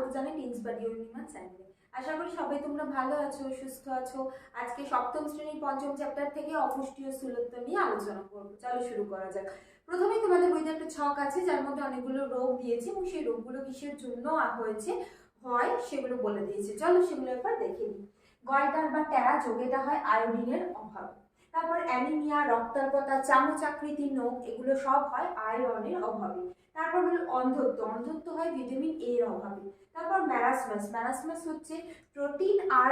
স্বাগত জানাই টিন্স বাড়ি অরুণিমা চ্যানেলে। আশা করি সবাই তোমরা ভালো আছো, সুস্থ আছো। আজকে সপ্তম শ্রেণির পঞ্চম চ্যাপ্টার থেকে অপুষ্টি ও স্থূলত্ব নিয়ে আলোচনা করব। চলো শুরু করা যাক। প্রথমে তোমাদের বইতে একটা ছক আছে, যার মধ্যে অনেকগুলো রোগ দিয়েছে এবং সেই রোগগুলো কিসের জন্য হয়েছে, হয় সেগুলো বলে দিয়েছে। চলো সেগুলো একবার দেখে নিই। গয়টার বা ট্যারা যোগ এটা হয় আয়োডিনের অভাবে। তারপর অ্যানিমিয়া রক্তাল্পতা চামচ আকৃতির নোক এগুলো সব হয় আয়রনের অভাবে। তারপর হলো অন্ধত্ব অন্ধত্ব হয় ভিটামিন এ এর অভাবে। তারপর ম্যারাসমাস ম্যারাসমাস হচ্ছে প্রোটিন আর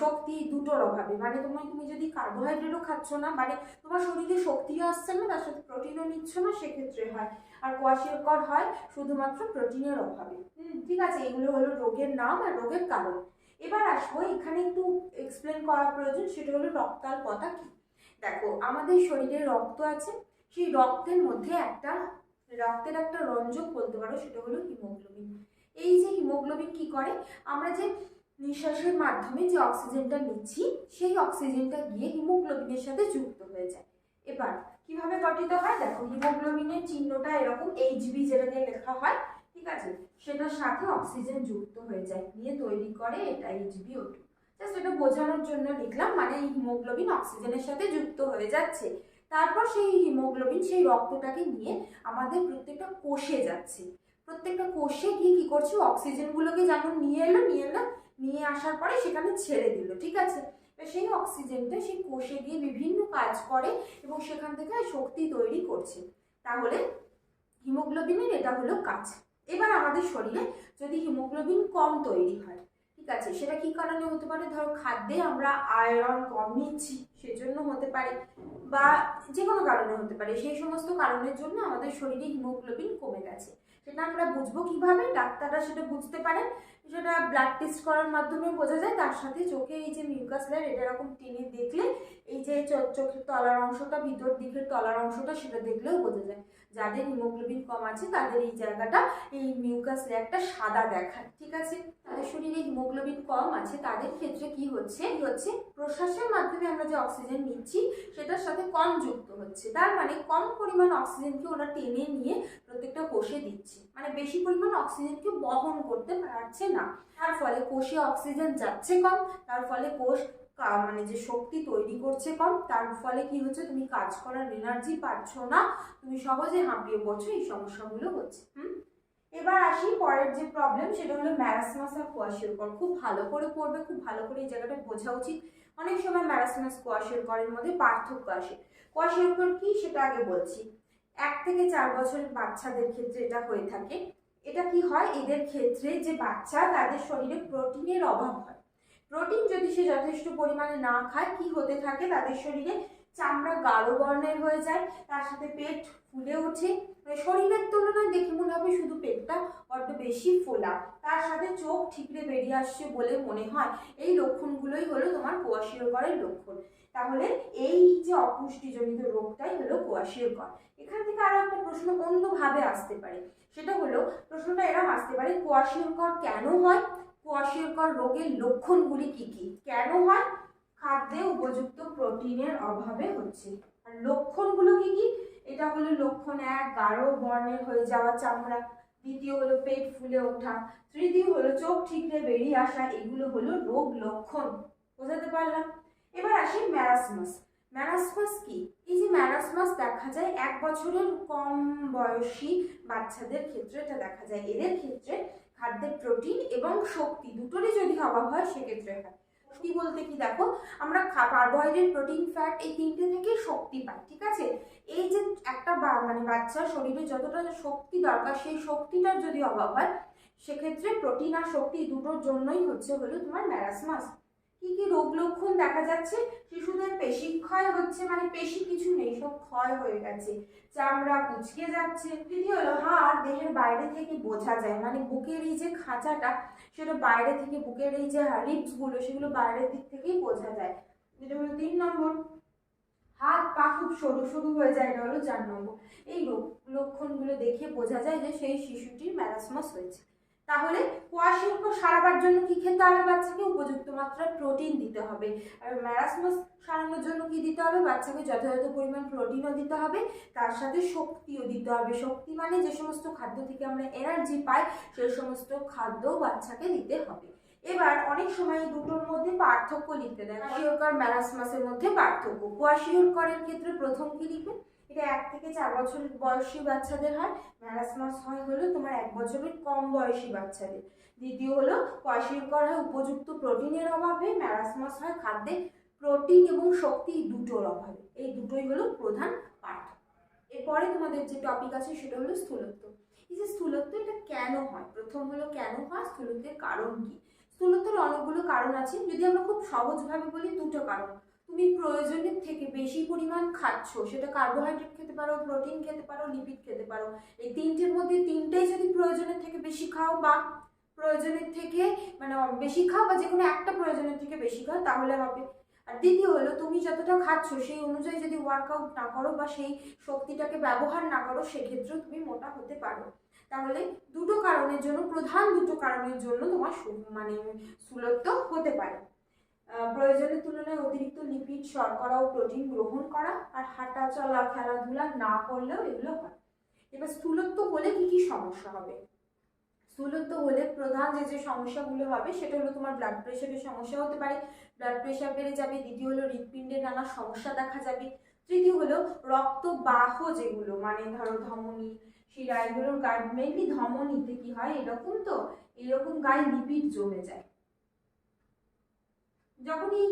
শক্তি দুটোর অভাবে। মানে তোমার তুমি যদি কার্বোহাইড্রেটও খাচ্ছ না মানে তোমার শরীরে শক্তিও আসছে না, তার সাথে প্রোটিনও নিচ্ছ না, সেক্ষেত্রে হয়। আর কোয়াশিয়কর হয় শুধুমাত্র প্রোটিনের অভাবে। ঠিক আছে, এগুলো হলো রোগের নাম আর রোগের কারণ। এবার আসব, এখানে একটু এক্সপ্লেন করা প্রয়োজন, সেটা হলো রক্তাল্পতা কি? দেখো, আমাদের শরীরে রক্ত আছে, সেই রক্তের মধ্যে একটা, রক্তের একটা রঞ্জক বলতে পারো, সেটা হলো হিমোগ্লোবিন। এই যে হিমোগ্লোবিন কি করে? আমরা যে নিঃশ্বাসের মাধ্যমে যে অক্সিজেনটা নিচ্ছি, সেই অক্সিজেনটা গিয়ে হিমোগ্লোবিনের সাথে যুক্ত হয়ে যায়। এবার, কীভাবে গঠিত হয়? দেখো, হিমোগ্লোবিনের চিহ্নটা এরকম এইচবি যেটাকে লেখা হয়, ঠিক আছে? সেটার সাথে অক্সিজেন যুক্ত হয়ে যায়, নিয়ে তৈরি করে এটা এইচবি ও টু জাস্ট বোঝানোর জন্য লিখলাম মানে এই হিমোগ্লোবিন অক্সিজেনের সাথে যুক্ত হয়ে যাচ্ছে। তারপর সেই হিমোগ্লোবিন সেই রক্তটাকে নিয়ে আমাদের প্রত্যেকটা কোষে যাচ্ছে। প্রত্যেকটা কোষে গিয়ে কি করছে? অক্সিজেনগুলোকে যেমন নিয়ে এলো নিয়ে এলো, নিয়ে আসার পরে সেখানে ছেড়ে দিল, ঠিক আছে? সেই অক্সিজেনটা সেই কোষে গিয়ে বিভিন্ন কাজ করে এবং সেখান থেকে শক্তি তৈরি করছে। তাহলে হিমোগ্লোবিনের এটা হলো কাজ। এবার আমাদের শরীরে যদি হিমোগ্লোবিন কম তৈরি হয় আছে সেটা কি কারণে হতে পারে? ধরো খাদ্যে আমরা আয়রন কম নিচ্ছি, সেজন্য হতে পারে বা যে কোনো কারণে হতে পারে। সেই সমস্ত কারণের জন্য আমাদের শরীরে হিমোগ্লোবিন কমে গেছে। সেটা আমরা বুঝব কীভাবে? ডাক্তাররা সেটা বুঝতে পারেন। সেটা ব্লাড টেস্ট করার মাধ্যমে বোঝা যায়, তার সাথে চোখে এই যে মিউকাস লেয়ার এটা এরকম টেনে দেখলে এই যে চোখের তলার অংশটা, ভিতর দিকের তলার অংশটা, সেটা দেখলেও বোঝা যায়। যাদের হিমোগ্লোবিন কম আছে, তাদের এই জায়গাটা, এই মিউকাস লেয়ারটা সাদা দেখায়, ঠিক আছে? তাদের শরীরে হিমোগ্লোবিন কম আছে, তাদের ক্ষেত্রে কি হচ্ছে? হচ্ছে? প্রশ্বাসের মাধ্যমে আমরা যে অক্সিজেন নিচ্ছি, সেটার সাথে কম যুক্ত হচ্ছে। তার মানে কম পরিমাণ অক্সিজেনকে ওরা টেনে নিয়ে প্রত্যেকটা কোষে দিচ্ছে। মানে বেশি পরিমাণ অক্সিজেনকে বহন করতে পারছে না। তার ফলে কোষে অক্সিজেন যাচ্ছে কম, তার ফলে কোষ মানে যে শক্তি তৈরি করছে কম, তার ফলে কি হচ্ছে? তুমি কাজ করার এনার্জি পাচ্ছ না, তুমি সহজে হাঁপিয়ে পড়ছো, এই সমস্যাগুলো হচ্ছে। হুম? এবার আসি পরের যে প্রবলেম সেটা হলো ম্যারাসমাস আর কোয়াশিয়কর খুব ভালো করে পড়বে, খুব ভালো করে এই জায়গাটা বোঝা উচিত। অনেক সময় ম্যারাসমাস কোয়াশিয়করের মধ্যে পার্থক্য আসে। কোয়াশিয়কর কি সেটা আগে বলছি। এক থেকে চার বছরের বাচ্চাদের ক্ষেত্রে এটা হয়ে থাকে। এটা কি হয়? এদের ক্ষেত্রে যে বাচ্চা, তাদের শরীরে প্রোটিনের অভাব হয়। প্রোটিন যদি সে যথেষ্ট পরিমাণে না খায়, কি হতে থাকে? তাদের শরীরে চামড়া গাঢ় বর্ণের হয়ে যায়, তার সাথে পেট ফুলে ওঠে। মানে শরীরের তুলনায় দেখে মনে হবে শুধু পেটটা বড্ড বেশি ফোলা। তার সাথে ঠিকরে বেরিয়ে আসছে বলে মনে হয়। এই লক্ষণগুলোই হলো তোমার কোয়াশিয়করের লক্ষণ। তাহলে এই যে অপুষ্টিজনিত রোগটাই হলো কোয়াশিয়কর এখান থেকে আরও একটা প্রশ্ন অন্যভাবে আসতে পারে। সেটা হলো প্রশ্নটা এরকম আসতে পারে কোয়াশিয়কর কেন হয়? কোয়াশিয়কর রোগের লক্ষণগুলি কি কি? কেন হয়? খাদ্যে উপযুক্ত প্রোটিনের অভাবে হচ্ছে। আর লক্ষণগুলো কি কি? এটা হলো লক্ষণ এক, গাঢ় বর্ণের হয়ে যাওয়া চামড়া। দ্বিতীয় হলো পেট ফুলে ওঠা, তৃতীয় হলো চোখ ঠিকরে বেরিয়ে আসা, এগুলো হলো রোগ লক্ষণ। বোঝাতে পারলাম? এবার আসি ম্যারাসমাস। ম্যারাসমাস কি? এই যে ম্যারাসমাস দেখা যায়, এক বছরের কম বয়সী বাচ্চাদের ক্ষেত্রে এটা দেখা যায়। এদের ক্ষেত্রে খাদ্যের প্রোটিন এবং শক্তি দুটোরই যদি অভাব হয়, সেক্ষেত্রে হয়। শক্তি বলতে কি দেখো? আমরা কার্বোহাইড্রেট প্রোটিন ফ্যাট এই তিনটে থেকে শক্তি পাই, ঠিক আছে? এই যে একটা মানে বাচ্চার শরীরে যতটা শক্তি দরকার, সেই শক্তিটার যদি অভাব হয়, সেক্ষেত্রে প্রোটিন আর শক্তি দুটোর জন্যই হচ্ছে হলো তোমার ম্যারাসমাস কি কি রোগ লক্ষণ দেখা যাচ্ছে? শিশুদের পেশি ক্ষয় হচ্ছে মানে পেশি কিছু নেই, সব ক্ষয় হয়ে গেছে। চামড়া কুচকে যাচ্ছে। তৃতীয় হলো হাড় দেহের বাইরে থেকে বোঝা যায়। মানে বুকের এই যে খাঁচাটা, সেটা বাইরে থেকে বুকের এই যে রিপসগুলো, সেগুলো বাইরের দিক থেকেই বোঝা যায়। যেটা হলো তিন নম্বর। হাত, পা খুব সরু সরু হয়ে যায়, এটা হলো চার নম্বর। এই লক্ষণগুলো দেখে বোঝা যায় যে সেই শিশুটির ম্যারাসমাস হয়েছে। তাহলে কোয়াশিওর সারাবার জন্য কি খেতে হবে বাচ্চাকে? উপযুক্ত মাত্রায় প্রোটিন দিতে হবে। আর ম্যারাসমাস সারানোর জন্য কি দিতে হবে? বাচ্চাকে যথাযথ পরিমাণ প্রোটিনও দিতে হবে। তার সাথে শক্তিও দিতে হবে। শক্তি মানে যে সমস্ত খাদ্য থেকে আমরা এনার্জি পাই, সেই সমস্ত খাদ্য বাচ্চাকে দিতে হবে। এবার অনেক সময় দুটোর মধ্যে পার্থক্য লিখতে দেয়। কোয়াশিওরকর ম্যারাসমাসের মধ্যে পার্থক্য। কোয়াশিওরকরের ক্ষেত্রে প্রথম কি লিখবে এটা এক থেকে চার বছর বয়সী বাচ্চাদের হয়। ম্যারাসমাস হয় হলো তোমার এক বছরের কম বয়সী বাচ্চাদের। দ্বিতীয় হলো কোয়াশিওরকর হয়, উপযুক্ত প্রোটিনের অভাবে। ম্যারাসমাস হয় খাদ্যে প্রোটিন এবং শক্তি দুটোর অভাবে। এই দুটোই হলো প্রধান পার্থক্য। এরপরে তোমাদের যে টপিক আছে সেটা হলো স্থূলত্ব। এই যে স্থূলত্ব এটা কেন হয়? প্রথম হলো কেন হয়? স্থূলত্বের কারণ কি? স্থূলত্বের অনেকগুলো কারণ আছে। যদি আমরা খুব সহজভাবে বলি দুটো কারণ। তুমি প্রয়োজনের থেকে বেশি পরিমাণ খাচ্ছ, সেটা কার্বোহাইড্রেট খেতে পারো প্রোটিন খেতে পারো লিপিড খেতে পারো। এই তিনটের মধ্যে তিনটেই যদি প্রয়োজনের থেকে বেশি খাও বা প্রয়োজনের থেকে মানে বেশি খাও বা যে কোনো একটা প্রয়োজনের থেকে বেশি খাও, তাহলে হবে। আর দ্বিতীয় হলো, তুমি যতটা খাচ্ছ সেই অনুযায়ী যদি ওয়ার্কআউট না করো বা সেই শক্তিটাকে ব্যবহার না করো, সেক্ষেত্রেও তুমি মোটা হতে পারো। তাহলে দুটো কারণের জন্য, প্রধান দুটো কারণের জন্য তোমার মানে স্থূলত্ব হতে পারে। প্রয়োজনের তুলনায় অতিরিক্ত লিপিড শর্করা ও প্রোটিন গ্রহণ করা আর হাঁটা চলা, খেলাধুলা না করলেও এগুলো হয়। এবার স্থূলত্ব হলে কি কি সমস্যা হবে? স্থূলত্ব হলে প্রধান যে যে সমস্যাগুলো হবে, সেটা হলো তোমার ব্লাড প্রেশারের সমস্যা হতে পারে। ব্লাড প্রেশার বেড়ে যাবে, দ্বিতীয় হলো হৃৎপিণ্ডের নানা সমস্যা দেখা যাবে। তৃতীয় হলো রক্তবাহ যেগুলো মানে ধরো ধমনী, শিরা, এগুলোর গায়ে মেনলি ধমনীতে কি হয়, এরকম তো, এরকম গায়ে লিপিড জমে যায়। যখনই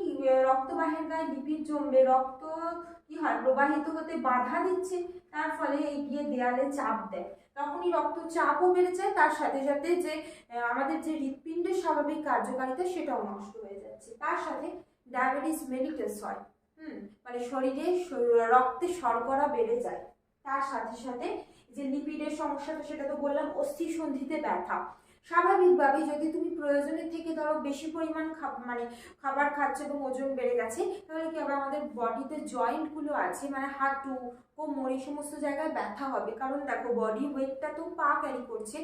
রক্তবাহের গায়ে লিপিড জমবে, রক্ত কি হয়, প্রবাহিত হতে বাধা দিচ্ছে, তার ফলে এগিয়ে দেয়ালে চাপ দেয়। তখনই রক্তচাপও বেড়ে যায়, তার সাথে সাথে যে আমাদের যে হৃৎপিণ্ডের স্বাভাবিক কার্যকারিতা, সেটাও নষ্ট হয়ে যাচ্ছে। তার সাথে ডায়াবেটিস মেলিটাস হয়। হুম মানে শরীরে রক্তে শর্করা বেড়ে যায়। তার সাথে সাথে যে লিপিডের সমস্যাটা, সেটা তো বললাম, অস্থি সন্ধিতে ব্যথা। স্বাভাবিকভাবেই যদি তুমি প্রয়োজনের থেকে ধরো বেশি পরিমাণ মানে খাবার খাচ্ছ এবং ওজন বেড়ে গেছে, তাহলে কি হবে আমাদের বডিতে জয়েন্টগুলো আছে মানে হাঁটু, কোমর, এই সমস্ত জায়গায় ব্যথা হবে। কারণ দেখো বডি ওয়েটটা তো পা ক্যারি করছে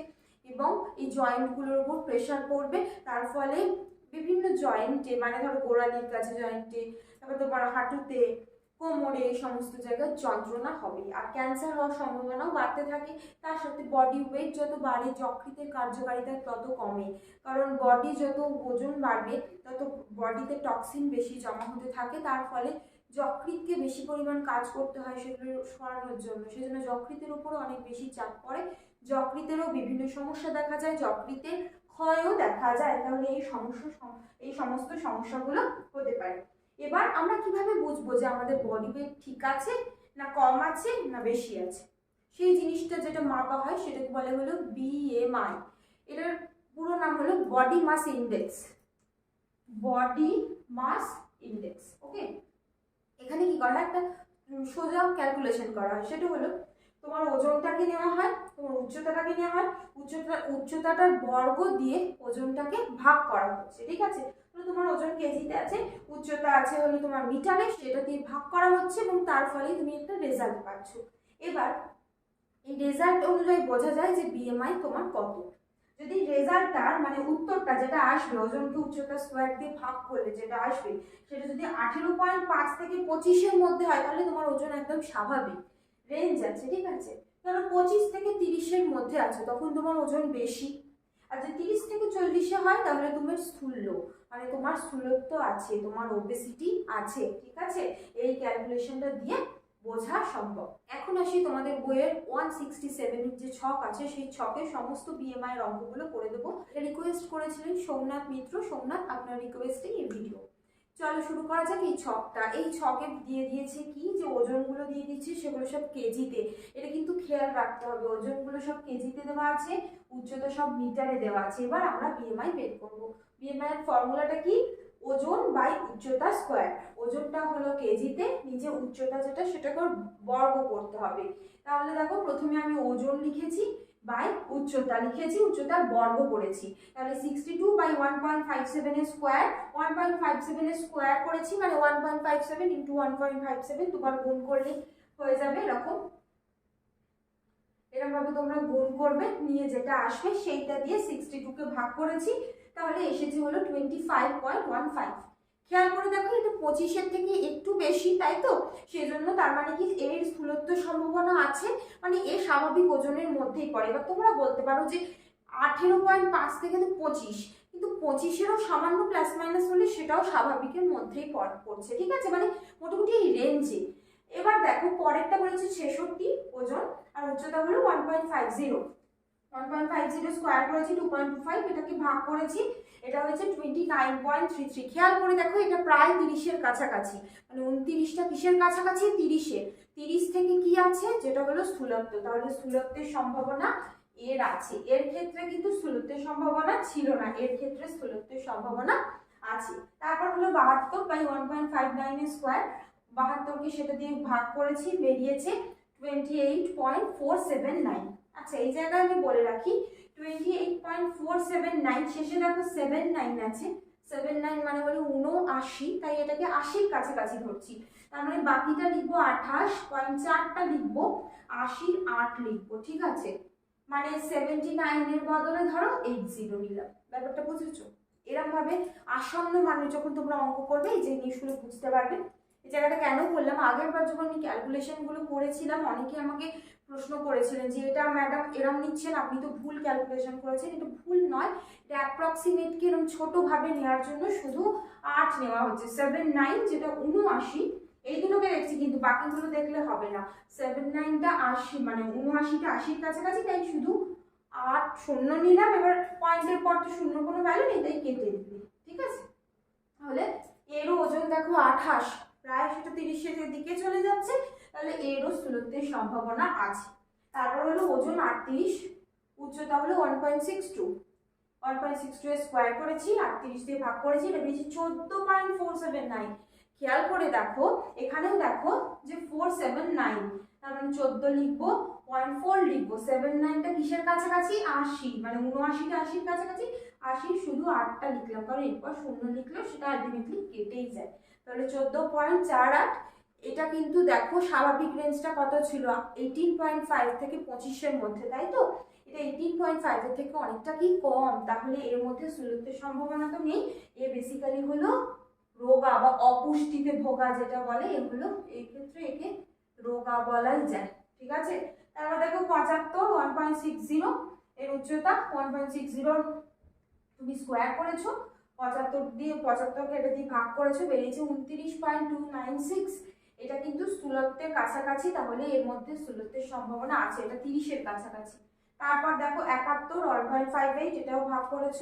এবং এই জয়েন্টগুলোর উপর প্রেশার পড়বে। তার ফলে বিভিন্ন জয়েন্টে মানে ধরো গোড়ালির কাছে জয়েন্টে তারপর তোমার হাঁটুতে কোমরে এই সমস্ত জায়গায় যন্ত্রণা হবে আর ক্যান্সার হওয়ার সম্ভাবনাও বাড়তে থাকে, তার সাথে বডি ওয়েট যত বাড়ে, যকৃতের কার্যকারিতা তত কমে। কারণ বডি যত ওজন বাড়বে, তত বডিতে টক্সিন বেশি জমা হতে থাকে, তার ফলে যকৃতকে বেশি পরিমাণ কাজ করতে হয় সেগুলো সরানোর জন্য। সেজন্য যকৃতের উপর অনেক বেশি চাপ পড়ে। যকৃতেরও বিভিন্ন সমস্যা দেখা যায়, যকৃতের ক্ষয়ও দেখা যায়। তাহলে এই সমস্যা এই সমস্ত সমস্যাগুলো হতে পারে। এবার আমরা কীভাবে বুঝব যে আমাদের বডি ওয়েট ঠিক আছে না কম আছে না বেশি আছে? সেই জিনিসটা যেটা মাপা হয় সেটাকে বলে হলো বিএমআই এটার পুরো নাম হলো body mass index body mass index okay এখানে কি করা হয়? একটা সোজা ক্যালকুলেশন করা হয়। সেটা হলো তোমার ওজনটাকে নেওয়া হয় তোমার উচ্চতাটাকে নেওয়া হয় উচ্চতা, উচ্চতাটার বর্গ দিয়ে ওজনটাকে ভাগ করা হচ্ছে, ঠিক আছে? তোমার ওজন কেজিতে আছে, উচ্চতা আছে হলো তোমার মিটারে, সেটা দিয়ে ভাগ করা হচ্ছে এবং তার ফলে তুমি একটা রেজাল্ট পাচ্ছ। এবার, এই রেজাল্ট অনুযায়ী বোঝা যায় যে বিএমআই তোমার কত। যদি রেজাল্টটার মানে উত্তরটা যেটা আসবে, ওজনকে উচ্চতা স্কোয়ার দিয়ে ভাগ করলে যেটা আসবে, সেটা যদি আঠেরো পয়েন্ট পাঁচ থেকে পঁচিশের মধ্যে হয়, তাহলে তোমার ওজন একদম স্বাভাবিক। রেঞ্জ আছে, ঠিক আছে? ধরো পঁচিশ থেকে তিরিশের মধ্যে আছে, তখন তোমার ওজন বেশি। আর যদি তিরিশ থেকে চল্লিশে হয়, তাহলে তোমার স্থূল্য। মানে তোমার স্থূলত্ব আছে, তোমার ওবেসিটি আছে, ঠিক আছে? এই ক্যালকুলেশনটা দিয়ে বোঝা সম্ভব। এখন আসি তোমাদের বইয়ের ওয়ান সিক্সটি সেভেনের যে ছক আছে, সেই ছকে সমস্ত বিএমআই এর অঙ্কগুলো করে দেবো। রিকোয়েস্ট করেছিলেন সোমনাথ মিত্র। সোমনাথ, আপনার রিকোয়েস্টে এই ভিডিও চলো শুরু করা যাক এই ছকটা। এই ছকে দিয়ে দিয়েছে কি? যে ওজনগুলো দিয়ে দিচ্ছে সেগুলো সব কেজিতে। এটা কিন্তু খেয়াল রাখতে হবে। ওজনগুলো সব কেজিতে দেওয়া আছে, উচ্চতা সব মিটারে দেওয়া আছে। এবার আমরা বিএমআই বের করব। বিএমআই এর ফর্মুলাটা কি? ওজন বাই উচ্চতা স্কোয়ার। ওজনটা হলো কেজিতে, নিচে উচ্চতা যেটা সেটাকে বর্গ করতে হবে। তাহলে দেখো, প্রথমে আমি ওজন লিখেছি বাই উচ্চতা, লিখেছি উচ্চতার বর্গ করেছি। তাহলে sixty two by one point five সেভেনের স্কোয়ার ওয়ান পয়েন্ট ফাইভ সেভেনের স্কোয়ার করেছি মানে one point five seven into one point five seven দুবার গুণ করলে হয়ে যাবে এরকম। এরকমভাবে তোমরা গুণ করবে, নিয়ে যেটা আসবে সেইটা দিয়ে সিক্সটি টুকে ভাগ করেছি, তাহলে এসেছে হলো twenty five point one five খেয়াল করে দেখো, এটা পঁচিশের থেকে একটু বেশি, তাই তো? সেজন্য তার মানে কি এর স্থূলত্ব সম্ভাবনা আছে মানে এ স্বাভাবিক ওজনের মধ্যেই পড়ে। এবার তোমরা বলতে পারো যে আঠেরো পয়েন্ট পাঁচ থেকে তো পঁচিশ, কিন্তু পঁচিশেরও সামান্য প্লাস মাইনাস হলে সেটাও স্বাভাবিকের মধ্যেই পড়- পড়ছে, ঠিক আছে? মানে মোটামুটি এই রেঞ্জে এবার দেখো, পরেরটা বলেছে ছেষট্টি ওজন, আর উচ্চতা হলো one point five zero one point five zero square করেছি টু পয়েন্ট টু ফাইভ এটাকে ভাগ করেছি এটা হয়েছে twenty nine point three three খেয়াল করে দেখো, এটা প্রায় তিরিশের কাছাকাছি। মানে উনতিরিশটা কিসের কাছাকাছি? তিরিশে। তিরিশ থেকে কি আছে? যেটা হলো স্থূলত্ব। তাহলে স্থূলত্বের সম্ভাবনা এর আছে। এর ক্ষেত্রে কিন্তু স্থূলত্বের সম্ভাবনা ছিল না। এর ক্ষেত্রে স্থূলত্বের সম্ভাবনা আছে। তারপর হলো বাহাত্তর by one point five nine square বাহাত্তরকে সেটা দিয়ে ভাগ করেছি, বেরিয়েছে twenty eight point four seven nine আচ্ছা এই জায়গায় আমি বলে রাখি twenty eight point four seven nine শেষে দেখো সেভেন নাইন আছে। সেভেন নাইন মানে হলো উনআশি তাই এটাকে আশির কাছাকাছি ধরছি। তার মানে বাকিটা লিখব আঠাশ, পয়েন্ট চারটা লিখব, আশির আট লিখব, ঠিক আছে? মানে সেভেন্টি নাইনের বদলে ধরো এইট জিরো নিলাম। ব্যাপারটা বুঝেছ? এরম ভাবে আসন্ন মানে যখন তোমরা অঙ্ক করবে, এই জিনিসগুলো বুঝতে পারবে। এই জায়গাটা কেন বললাম আগের বার যখন আমি ক্যালকুলেশনগুলো করেছিলাম, অনেকে আমাকে প্রশ্ন করেছিলেন যে, এটা ম্যাডাম এরম নিচ্ছেন আপনি তো ভুল ক্যালকুলেশন করেছেন, এটা ভুল নয়। এটা অ্যাপ্রক্সিমেটকে এরকম ছোটোভাবে নেওয়ার জন্য শুধু আট নেওয়া হচ্ছে। সেভেন নাইন যেটা উনআশি এই দুটোকে দেখছি কিন্তু বাকিগুলো দেখলে হবে না। সেভেন নাইনটা আশি মানে উনআশিটা আশির কাছাকাছি, তাই শুধু আট শূন্য নিলাম। এবার পয়েন্টের পর তো শূন্য কোনো ভ্যালু নেই, তাই কেটে দিবি, ঠিক আছে? তাহলে এরও ওজন দেখো আঠাশ, প্রায় সেটা তিরিশের দিকে চলে যাচ্ছে। তাহলে এরও স্থূলত্বের সম্ভাবনা আছে। তারপর হলো ওজন আটত্রিশ, উচ্চতা হলো one point six two one point six two square করেছি, আটত্রিশ দিয়ে ভাগ করেছি, এটা বেশি চোদ্দ পয়েন্ট ফোর সেভেন নাইন খেয়াল করে দেখো, এখানেও দেখো যে ফোর সেভেন নাইন তার মানে চোদ্দ লিখব পয়েন্ট ফোর লিখব। সেভেন নাইনটা কিসের কাছাকাছি? আশি মানে উনআশিটা আশির কাছাকাছি। আশি শুধু আটটা লিখলাম, কারণ এরপর শূন্য লিখলেও সেটা আলটিমেটলি কেটেই যায়। তাহলে চোদ্দ পয়েন্ট চার আট এটা কিন্তু দেখো স্বাভাবিক রেঞ্জটা কত ছিল? এইটিন পয়েন্ট ফাইভ থেকে পঁচিশের মধ্যে, তাই তো? এটা এইটিন পয়েন্ট ফাইভের থেকে অনেকটা কি কম? তাহলে এর মধ্যে সুলভের সম্ভাবনা তো নেই। এ বেসিক্যালি হলো রোগা বা অপুষ্টিতে ভোগা যেটা বলে এগুলো এই ক্ষেত্রে একে রোগা বলাই যায়, ঠিক আছে? তারপর দেখো পঁচাত্তর ওয়ান পয়েন্ট সিক্স জিরো এর উচ্চতা ওয়ান পয়েন্ট সিক্স জিরো তুমি স্কোয়ার করেছ। পঁচাত্তর দিয়ে পঁচাত্তরকে এটা দিয়ে ভাগ করেছ, বেরিয়েছে উনত্রিশ পয়েন্ট টু নাইন সিক্স এটা কিন্তু স্থূলত্বের কাছাকাছি, তাহলে এর মধ্যে স্থূলত্বের সম্ভাবনা আছে। এটা তিরিশের কাছাকাছি। তারপর দেখো একাত্তর ওয়ান পয়েন্ট ফাইভ এইট এটাও ভাগ করেছ।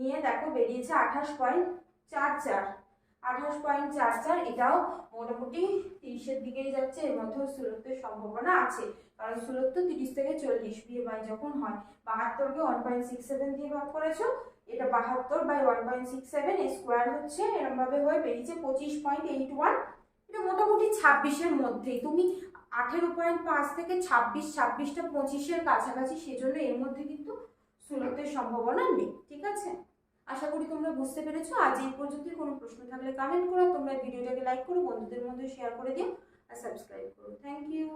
নিয়ে দেখো বেরিয়েছে আঠাশ পয়েন্ট চার চার। আঠাশ পয়েন্ট চার চার, এটাও মোটামুটি তিরিশের দিকেই যাচ্ছে, এর মধ্যেও স্থূলত্বের সম্ভাবনা আছে। কারণ স্থূলত্ব তিরিশ থেকে চল্লিশ বাই যখন হয়, বাহাত্তরকে ওয়ান পয়েন্ট সিক্স সেভেন দিয়ে ভাগ করেছ, এটা বাহাত্তর by one point six seven square হচ্ছে, এরমভাবে হয়ে বেরিয়েছে পঁচিশ পয়েন্ট এইট ওয়ান মোটামুটি ছাব্বিশের মধ্যেই। তুমি আঠেরো পয়েন্ট পাঁচ থেকে ছাব্বিশ, ছাব্বিশটা পঁচিশের কাছাকাছি, সেজন্য এর মধ্যে কিন্তু স্থূলত্বের সম্ভাবনা নেই, ঠিক আছে? আশা করি তোমরা বুঝতে পেরেছ। আজ এই পর্যন্ত কোনো প্রশ্ন থাকলে কমেন্ট করো। তোমরা ভিডিওটাকে লাইক করো, বন্ধুদের মধ্যে শেয়ার করে দিও, আর সাবস্ক্রাইব করো। Thank you